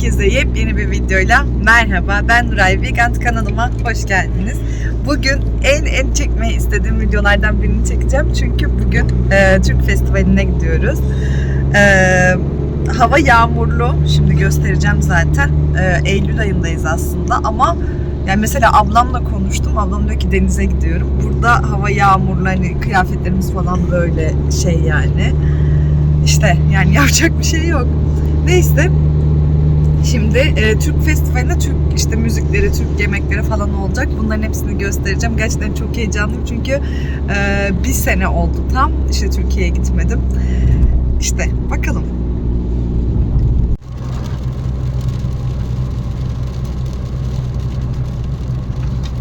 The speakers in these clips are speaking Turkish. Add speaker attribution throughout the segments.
Speaker 1: Herkese yepyeni bir videoyla merhaba. Ben Nuray Vigant kanalıma hoş geldiniz. Bugün en en çekmeyi istediğim videolardan birini çekeceğim. Çünkü bugün e, Türk Festivali'ne gidiyoruz. E, hava yağmurlu. Şimdi göstereceğim zaten. E, Eylül ayındayız aslında ama yani mesela ablamla konuştum. Ablam diyor ki denize gidiyorum. Burada hava yağmurlu hani kıyafetlerimiz falan böyle şey yani. İşte yani yapacak bir şey yok. Neyse Şimdi e, Türk Festivali'nde Türk işte müzikleri, Türk yemekleri falan olacak. Bunların hepsini göstereceğim. Gerçekten çok heyecanlıyım çünkü e, bir sene oldu tam. İşte Türkiye'ye gitmedim. İşte bakalım.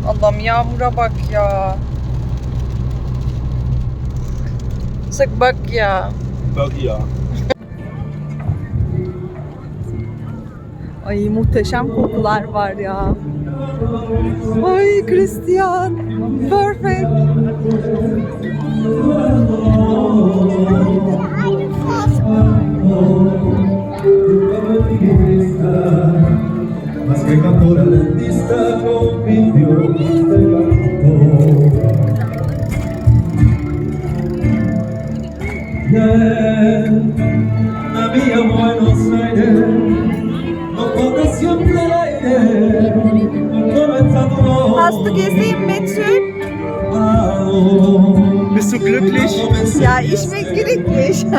Speaker 1: Allah'ım yağmura bak ya. Sık bak ya.
Speaker 2: Bak ya.
Speaker 1: Ay muhteşem kokular var ya. Ay Christian. Perfect.
Speaker 3: Más que
Speaker 1: du gesehen Betül?
Speaker 2: Bist du glücklich?
Speaker 1: Ja, ich bin glücklich.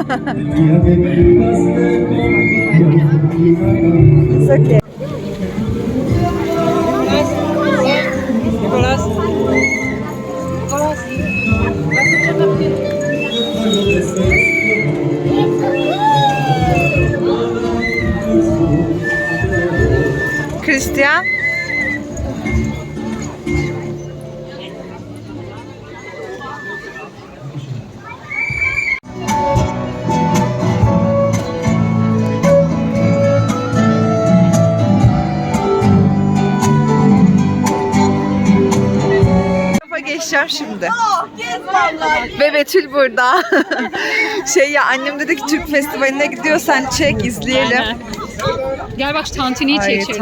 Speaker 1: It's okay. Şimdi. Ve Betül burada. şey ya annem dedi ki Türk Festivali'ne gidiyorsan çek izleyelim.
Speaker 4: Aynen. Gel bak şu tantuniyi
Speaker 1: Ay
Speaker 4: çek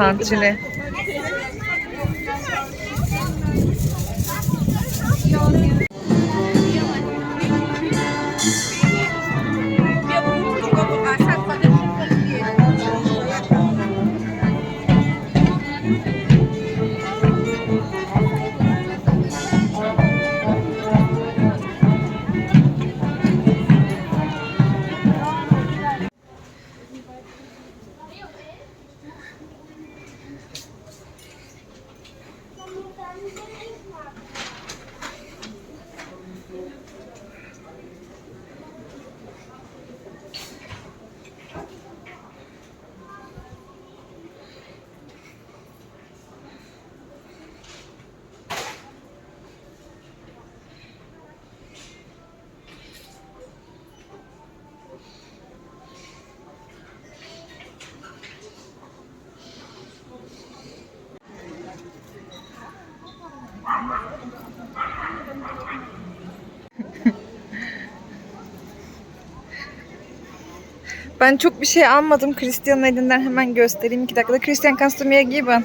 Speaker 1: Ben çok bir şey almadım. Christian'ın elinden hemen göstereyim. iki dakikada. Christian mir geben?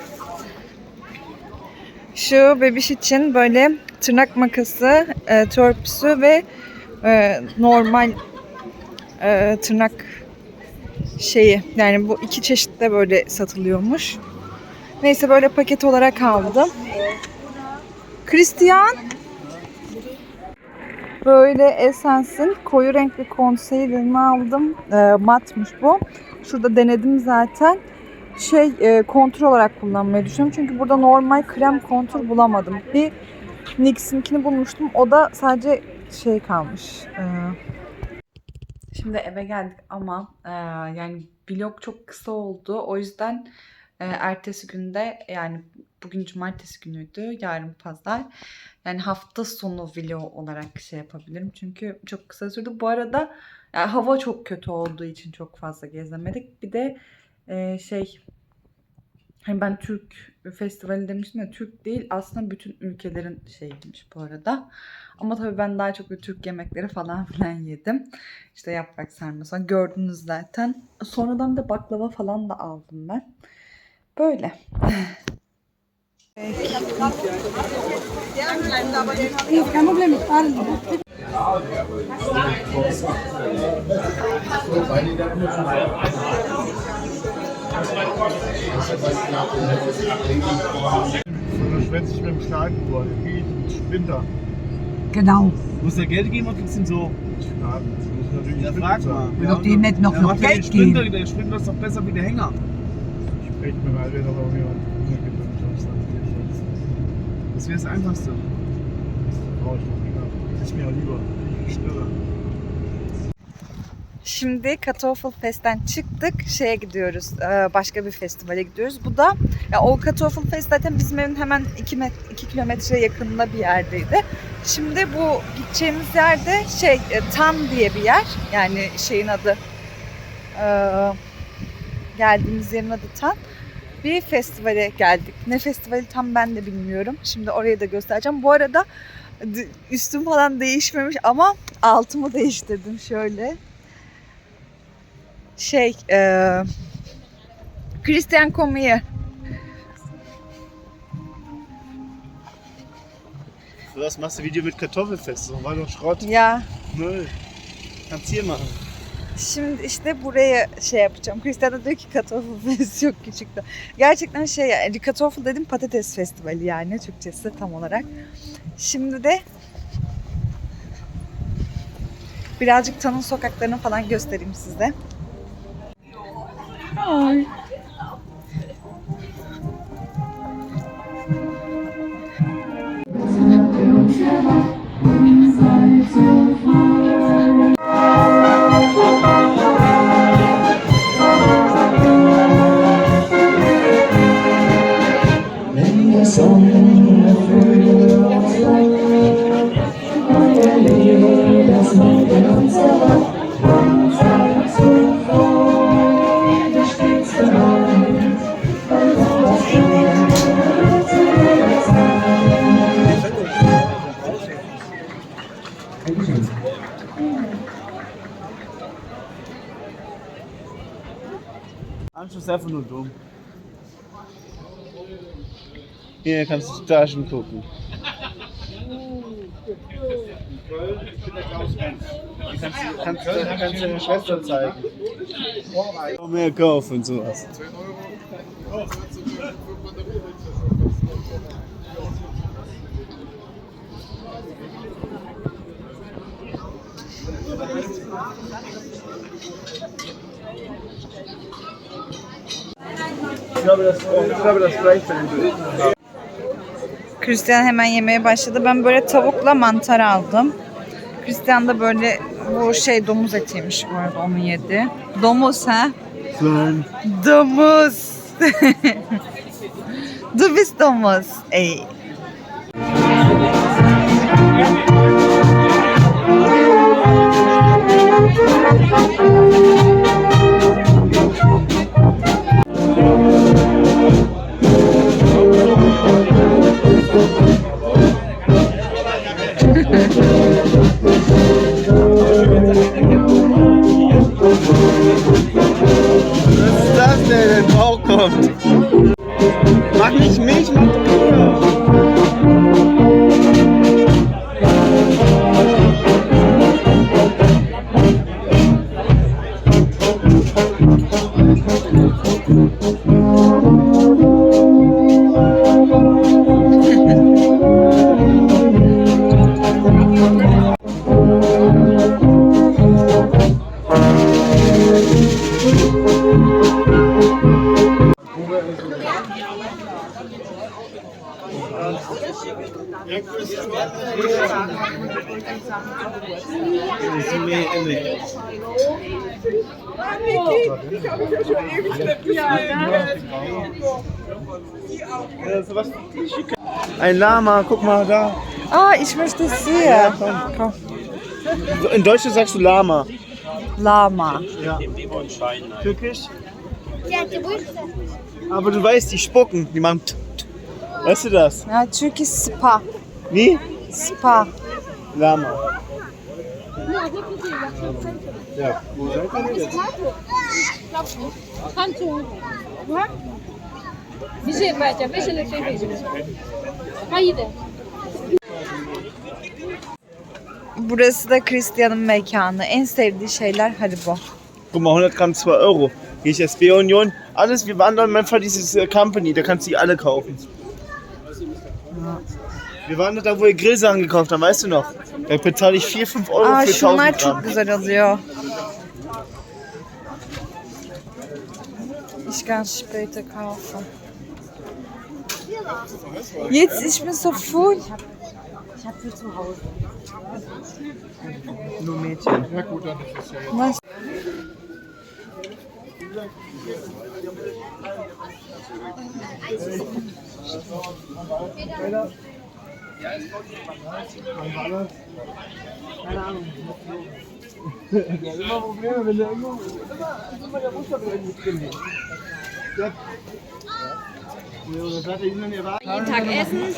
Speaker 1: Şu bebiş için böyle tırnak makası, e, törpüsü ve e, normal e, tırnak şeyi. Yani bu iki çeşitte böyle satılıyormuş. Neyse böyle paket olarak aldım. Christian Böyle Essence'in koyu renkli konseylerini aldım. E, matmış bu. Şurada denedim zaten. Şey e, kontur olarak kullanmayı düşünüyorum. Çünkü burada normal krem kontur bulamadım. Bir NYX'inkini bulmuştum. O da sadece şey kalmış. E, Şimdi eve geldik ama e, yani vlog çok kısa oldu. O yüzden e, ertesi günde yani bugün cumartesi günüydü. Yarın pazar. Yani hafta sonu vlog olarak şey yapabilirim. Çünkü çok kısa sürdü. Bu arada yani hava çok kötü olduğu için çok fazla gezemedik. Bir de e, şey Hani ben Türk festivali demiştim ya Türk değil aslında bütün ülkelerin şeyiymiş bu arada. Ama tabii ben daha çok Türk yemekleri falan filan yedim. İşte yaprak sarması gördünüz zaten. Sonradan da baklava falan da aldım ben. Böyle.
Speaker 2: kein Problem, ich fahre So schwätze ich mit dem Schneiden über den Winter.
Speaker 5: Genau.
Speaker 6: Muss der Geld geben oder kriegst du ihn so?
Speaker 2: Schneiden.
Speaker 6: Ja, frag mal.
Speaker 5: Will doch denen nicht noch,
Speaker 6: ja,
Speaker 5: noch Geld geben.
Speaker 6: Der Sprinter ist doch besser wie der Hänger.
Speaker 2: Ich spreche mit dem Alter, aber auch nicht.
Speaker 6: Das wäre das Einfachste.
Speaker 2: brauche ich noch länger. Ist mir auch lieber. Ich schneller.
Speaker 1: Şimdi Kartoffelfest'ten çıktık. Şeye gidiyoruz. e, Başka bir festivale gidiyoruz. Bu da ya o Kartoffelfest zaten bizim evin hemen 2 2 kilometre yakınında bir yerdeydi. Şimdi bu gideceğimiz yerde şey e, Tan diye bir yer. Yani şeyin adı e, geldiğimiz yerin adı Tan. Bir festivale geldik. Ne festivali tam ben de bilmiyorum. Şimdi orayı da göstereceğim. Bu arada üstüm falan değişmemiş ama altımı değiştirdim şöyle şey e, Christian Komiye
Speaker 2: Für was machst du Video mit Kartoffelfest? Das war doch Schrott.
Speaker 1: ya
Speaker 2: Müll. Kannst hier machen.
Speaker 1: Şimdi işte buraya şey yapacağım. Christian da diyor ki Kartoffel Fest çok küçüktü. Gerçekten şey yani Kartoffel dedim patates festivali yani Türkçesi tam olarak. Şimdi de birazcık Tan'ın sokaklarını falan göstereyim size. Ay.
Speaker 2: Hier kannst du Taschen gucken.
Speaker 6: Kannst du kannst, du- kannst du deine Schwester zeigen.
Speaker 2: Noch mehr kaufen und sowas.
Speaker 6: Ich glaube, das, ich glaube, das reicht für den Bild.
Speaker 1: Christian hemen yemeye başladı. Ben böyle tavukla mantar aldım. Christian da böyle bu şey domuz etiymiş bu arada onu yedi. Domuz ha?
Speaker 2: Nein.
Speaker 1: Domuz. du bist domuz. Ey.
Speaker 2: Was Bauch kommt. Mach nicht mich, mach Ein Lama, guck mal da.
Speaker 1: Aa ich möchte sehr. Komm.
Speaker 2: In Deutschland sagst du Lama.
Speaker 1: Lama.
Speaker 2: Türkisch? Aber du weißt, die spucken. Die machen. t- t- Du das?
Speaker 1: Ya Türkiye spa.
Speaker 2: Wie?
Speaker 1: Spa.
Speaker 2: Lama.
Speaker 4: Bir şey yapacağım. Beş ele şey vereceğim. Haydi.
Speaker 1: Burası da Christian'ın mekanı. En sevdiği şeyler Haribo.
Speaker 2: Guck mal, 100 Gramm 2 Euro. Hier ist SB Union. Alles, wir waren da manchmal dieses äh, Company, da kannst du die alle kaufen. Wir waren da, wo wir Grillsachen gekauft haben, weißt du noch? Da bezahle ich 4-5 Euro
Speaker 1: Aa
Speaker 2: für 1000
Speaker 1: şunlar
Speaker 2: Gramm.
Speaker 1: çok güzel oluyor. Ich kann später kaufen. Jetzt, ich bin so voll.
Speaker 2: Nur Mädchen.
Speaker 1: Was?
Speaker 6: Keine
Speaker 3: Ahnung. Immer Probleme, wenn
Speaker 2: der irgendwo. Immer, der
Speaker 3: Buchstabe irgendwie
Speaker 4: Jeden Tag essen.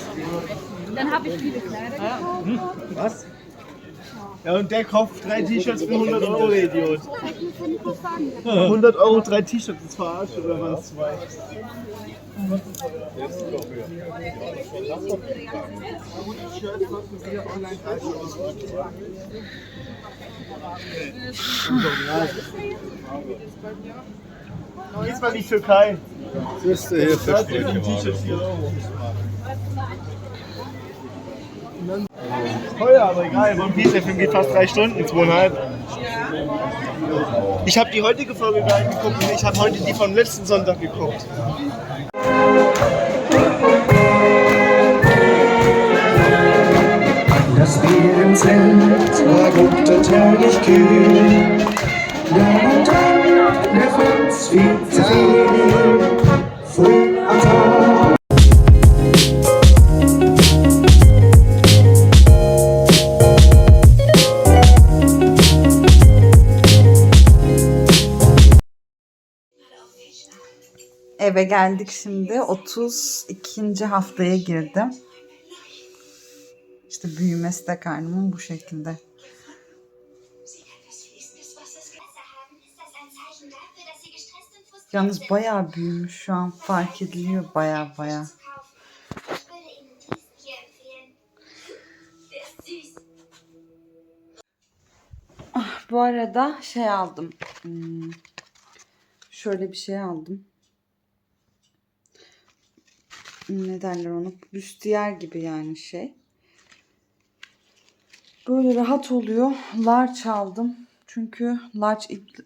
Speaker 4: Dann habe ich viele Kleider ah, gekauft. Hm.
Speaker 2: Was? Ja, und der kauft drei T-Shirts für 100 Euro, der Idiot. 100 Euro, drei T-Shirts, das verarscht oder was? Zwei. Jetzt mal die Türkei.
Speaker 6: Das ist hier
Speaker 2: 4 Euro. Teuer, aber egal. One Piece, der Film geht fast drei Stunden, zweieinhalb. Ich habe die heutige Folge gar nicht geguckt. Ich habe heute die vom letzten Sonntag geguckt.
Speaker 5: Das Bier im Zelt war untertägig kühl. Dann und dann griff uns viel zu viel.
Speaker 1: Geldik şimdi. 32. haftaya girdim. İşte büyümesi de karnımın bu şekilde. Yalnız bayağı büyümüş şu an fark ediliyor bayağı bayağı. Ah, bu arada şey aldım. Hmm, şöyle bir şey aldım. Ne derler onu? Büstiyer gibi yani şey. Böyle rahat oluyor. Large aldım. Çünkü large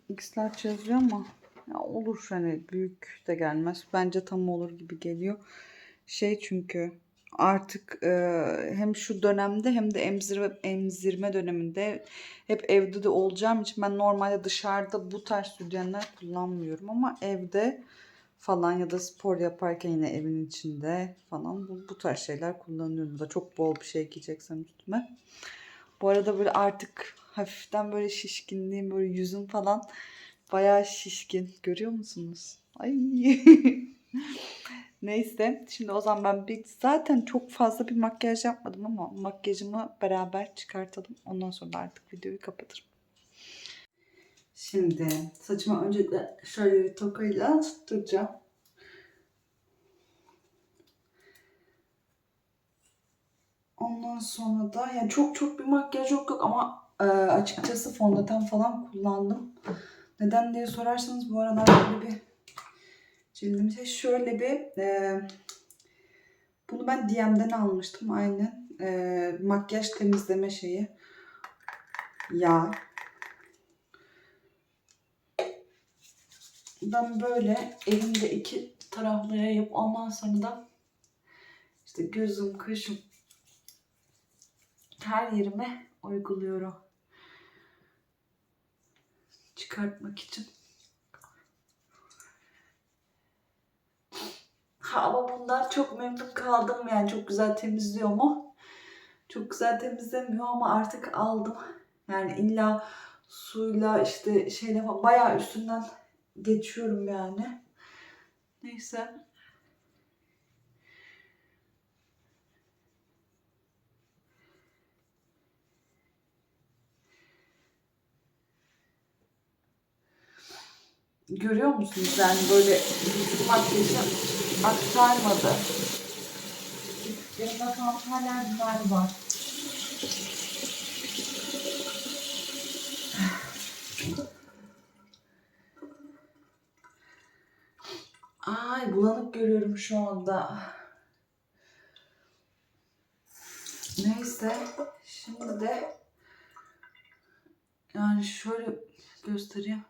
Speaker 1: X large yazıyor ama ya olur hani büyük de gelmez. Bence tam olur gibi geliyor. Şey çünkü artık e, hem şu dönemde hem de emzirme, emzirme döneminde hep evde de olacağım için ben normalde dışarıda bu tarz sütyenler kullanmıyorum ama evde falan ya da spor yaparken yine evin içinde falan bu, bu tarz şeyler kullanıyorum. Da çok bol bir şey giyeceksem üstüme. Bu arada böyle artık hafiften böyle şişkinliğim böyle yüzüm falan bayağı şişkin. Görüyor musunuz? Ay. Neyse şimdi o zaman ben bir zaten çok fazla bir makyaj yapmadım ama makyajımı beraber çıkartalım. Ondan sonra artık videoyu kapatırım. Şimdi saçımı öncelikle şöyle bir tokayla tutturacağım. Ondan sonra da yani çok çok bir makyaj yok yok ama e, açıkçası fondöten falan kullandım. Neden diye sorarsanız bu aralar böyle bir cildimde şöyle bir e, bunu ben DM'den almıştım aynen. E, makyaj temizleme şeyi. Yağ. Ben böyle elimde iki taraflı yayıp ondan sonra da işte gözüm, kaşım her yerime uyguluyorum. Çıkartmak için. Ha, ama bundan çok memnun kaldım yani çok güzel temizliyor mu? Çok güzel temizlemiyor ama artık aldım. Yani illa suyla işte şeyle falan bayağı üstünden geçiyorum yani. Neyse. Görüyor musunuz yani böyle makyajı aktarmadı. Benim bakalım hala bunlar var. Ay bulanık görüyorum şu anda. Neyse şimdi de yani şöyle göstereyim.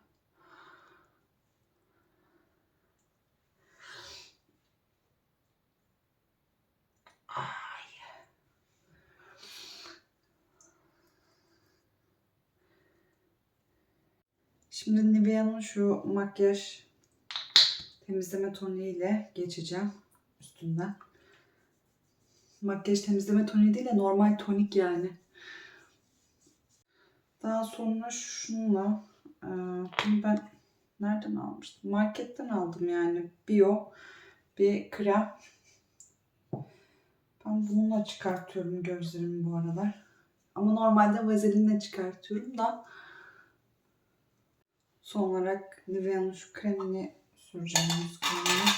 Speaker 1: Şimdi Nivea'nın şu makyaj temizleme toniğiyle geçeceğim üstünden. Makyaj temizleme toniği değil de normal tonik yani. Daha sonra şunla e, bunu ben nereden almıştım? Marketten aldım yani. Bio bir krem. Ben bununla çıkartıyorum gözlerimi bu aralar. Ama normalde vazelinle çıkartıyorum da Son olarak Nivea'nın şu kremini süreceğim yüz kremini.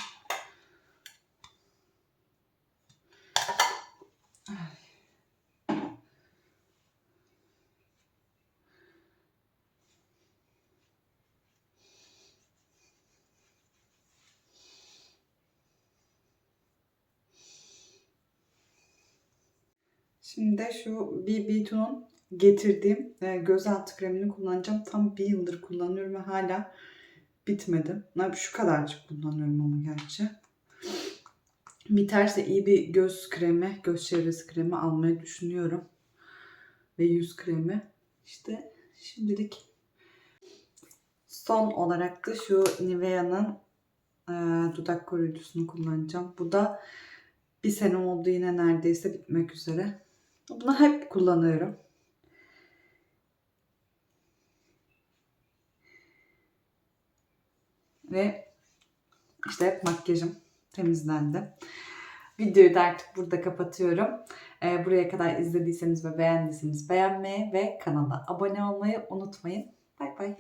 Speaker 1: Şimdi de şu BB2'nun getirdiğim e, gözaltı kremini kullanacağım. Tam bir yıldır kullanıyorum ve hala bitmedi. Şu kadarcık kullanıyorum ama gerçi. Biterse iyi bir göz kremi, göz çevresi kremi almayı düşünüyorum. Ve yüz kremi. İşte şimdilik son olarak da şu Nivea'nın e, dudak koruyucusunu kullanacağım. Bu da bir sene oldu yine neredeyse bitmek üzere. Bunu hep kullanıyorum. Ve işte makyajım temizlendi. Videoyu da artık burada kapatıyorum. Ee, buraya kadar izlediyseniz ve beğendiyseniz beğenmeyi ve kanala abone olmayı unutmayın. Bay bay.